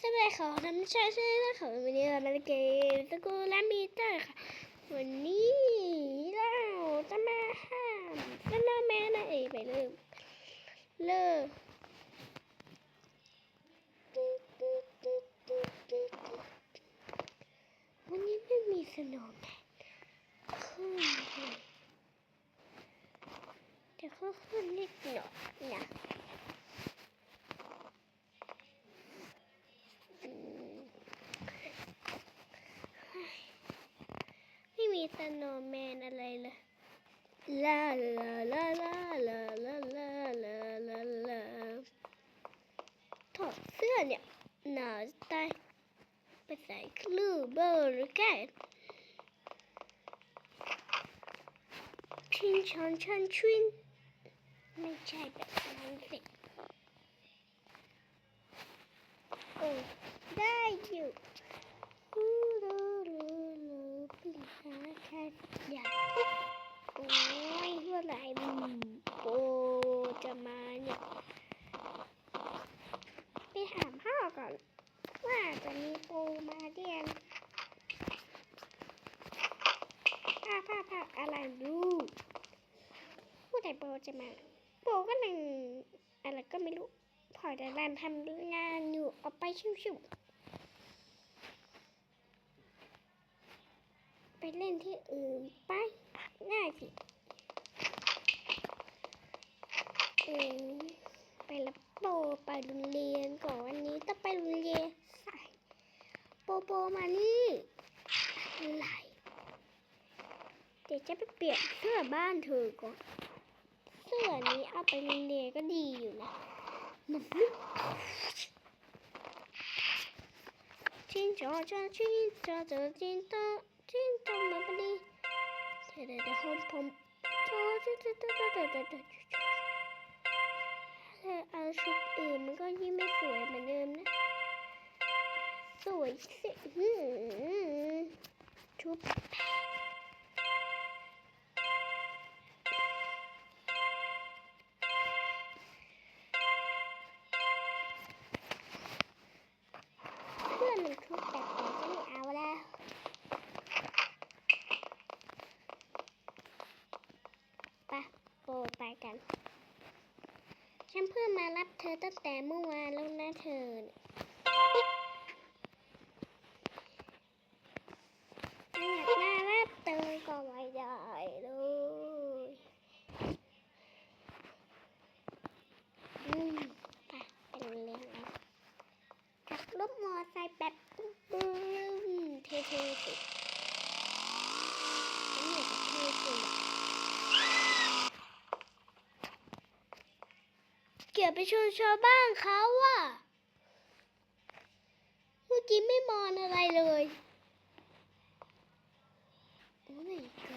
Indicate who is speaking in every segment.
Speaker 1: สวัสดีค่ะทำใช่ใช่แล้วค่ะวันนี้เรามาเล่นเกมสกูลมีเตอร์ค่ะ วันนี้เราจะมาห้ามสโนว์แม่นะเอยไปเริ่ม เริ่มวันนี้ไม่มีสโนว์แม Sônia, nós tá pensando no burger. Çin çan çan çin. Ne çay beklenir. Oh. พ่อพ่อะไรลูกผู้ใดโปจะมาโปก็นั่งอะไรก็ไม่รู้พอจะรันทำงานอยู่ออกไปชิวๆไปเล่นที่อื่นไปง่ายสิเออไปรับโปไปโรงเรียนก่อนวันนี้ต้องไปโรงเรียนสายโปโปมานี่อะไรเดี๋ยว จะไปเปลี่ยนเสื้อบ้านเธอก่อน เสื้อนี้เอาไปโรงเรียนก็ดีอยู่นะมันไม่ชินจอจอชินจอจอจินโตจินโตมาปนีเดี๋ยวเดี๋ยวเดี๋ยวผมผมจอจอจอจอจอจอจอจอถ้าเอาชุดอื่นมันก็ยิ่งไม่สวยเหมือนเดิมนะ สวยสิชุด เพิ่งมารับเธอตั้งแต่เมื่อวานแล้วนะเธอน่ะอยากมารับเธอก็ไม่ได้เลยอืมไปไปโรงเรียนแล้วขับรถมอไซค์แบบปึ้งปึ้งเท่ๆสิฉันอยากจะเท่จริงอะเกี่ยว ไปชนชาวบ้านเขาอะเมื่อกี้ไม่มองอะไรเลยโอ้ยก็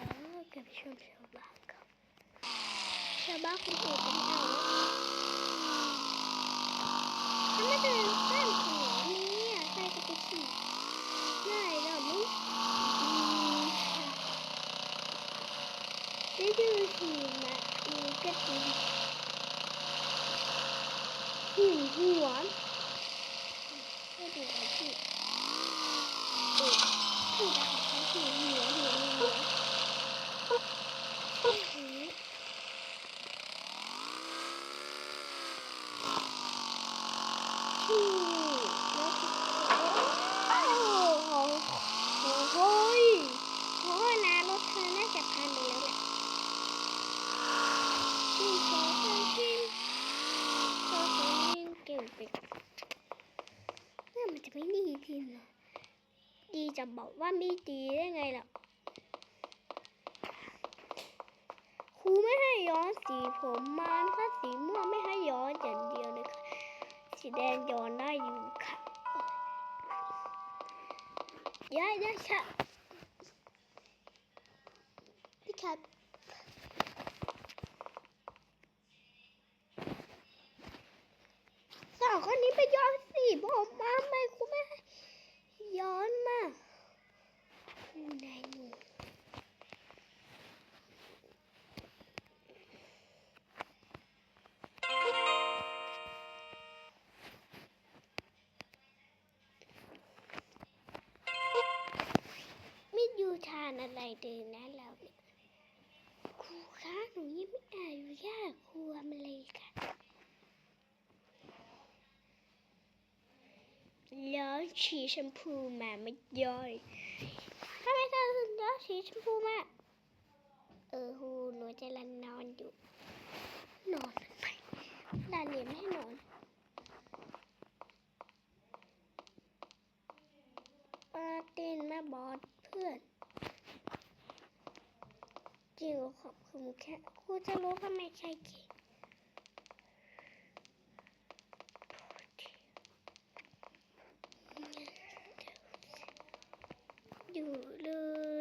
Speaker 1: กี่ยวไปชนชาวบ้านเขาชาวบ้านคนอื่นก็ไม่เอะไรไม่เป็น 玩。 ว่ามีตีได้ไงล่ะครูไม่ให้ย้อนสีผมมานถ้าสีม่วงไม่ให้ย้อนอย่างเดียวเลยค่ะ สีแดงย้อนได้อยู่ค่ะย้ายได้ค่ะ อนุญาครูทำอะไรค่ะแล้วสีชมพูมาไม่ย่อยทำไมเธอถึงย้อมสีชมพูมาเออครูหนูจะรันนอนอยู่ นอนทำไมดานเรียนไม่ให้นอนปาเต้นมาบอดเพื่อน จิ๋วขอบคุณแค่ครูจะรู้ทำไมใครเก่งอยู่เล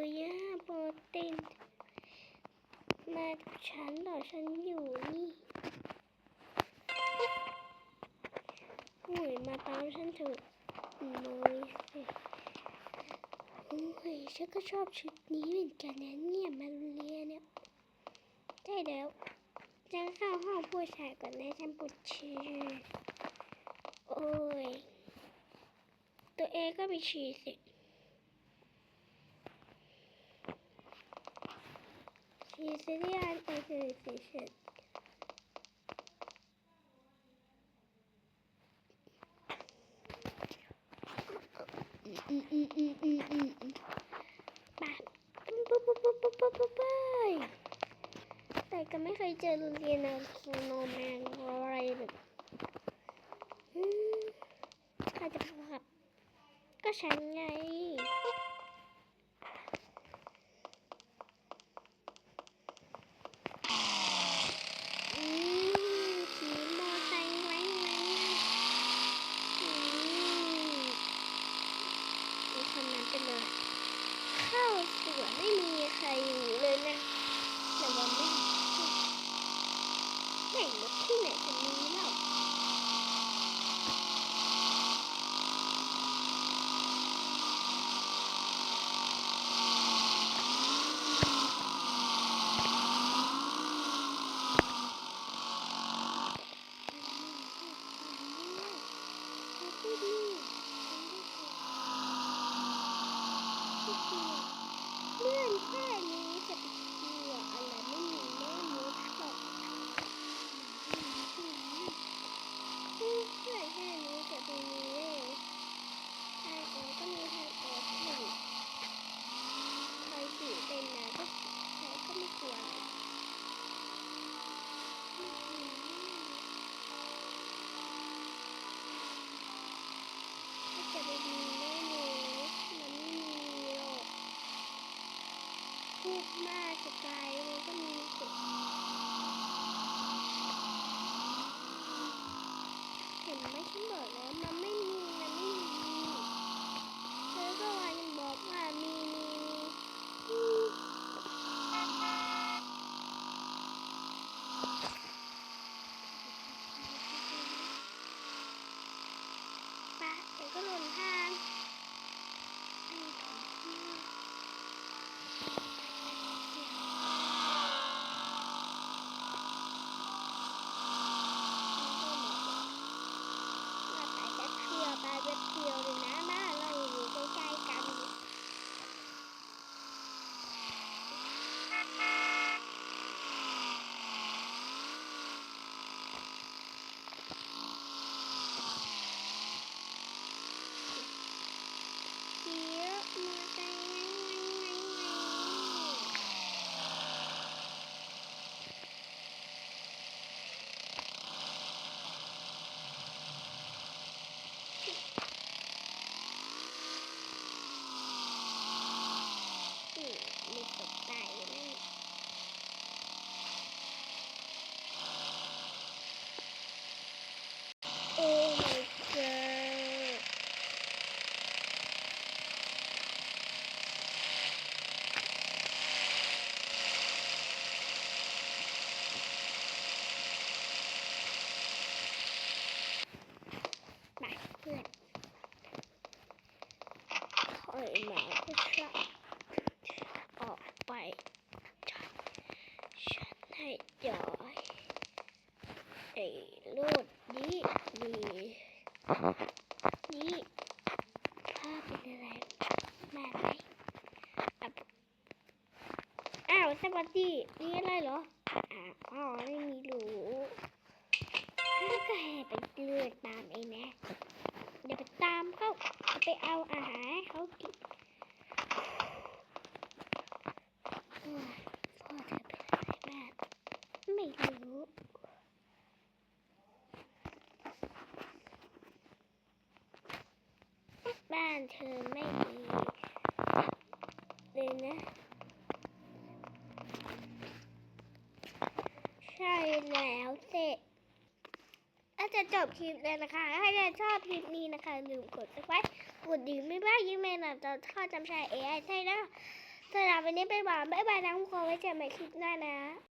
Speaker 1: ยอะโปรตีนมากับฉันเหรอฉันอยู่นี่หุยมาตามฉันเถอะเลยโอ้ยฉันก็ชอบชุดนี้เหมือนกันนะเนี่ยมาเรียน แล้วจะเข้าห้องผู้ชายก่อนนะฉันปวดฉี่โอ้ย ตัวเองก็ไปฉี่สิฉี่สิที่อันไปคือสิเสร็จอืมอืมอืมอืมอืมอืมอืมไปปุ๊บปุ๊บปุ๊บปุ๊บปุ๊บปุ๊บไปแต่ก็ ไม่เคยเจอโรงเรียนอะสโนแมนอะไรแบบอืมใครจะขับ ก็ฉันไง อืมขี่มอไซค์ไว้ไงอืมมีคนนั้นไปเลย เข้าสวนไม่มีใครอยู่เลยนะแต่ว่าไม่ ไม่รถที่ไหนจะมีเล่า เลื่อนแค่นี้จะไปกลัวอะไรไม่มีแม่มดหรอกเลื่อนแค่นี้จะไปมีแม่ทางออกก็มีทางออกอยู่ใครอยู่เป็นนะก็ใครก็ไม่กลัวอะไรถ้าจะไปมีแม่มดมันไม่มีหรอก พูดมากจะตายมันก็มีสิ เห็นไหมฉันบอแล้วมันไม่มีมันไม่ ไม่จอยไอ้รูดนี้มีนี่ภาพเป็นอะไรมาไหมอ้าวสวัสดีนี่อะไรเหรออ๋อไม่มีรู้แล้วก็แห่ไปเลือดตามไอ้แม่เดี๋ยวไปตามเขาไปเอาอาหาร บคลิปเลยนะคะ ถ้าใครชอบคลิปนี้นะคะลืมกดไว้กดดิ่งไม่บ้ายิ้มแม่นจะทอดจำชายเอไอใช่แล้วสำหรับวันนี้ไปบ่ายบ๊ายบายนะทุกคนไว้เจอกันใหม่คลิปหน้านะ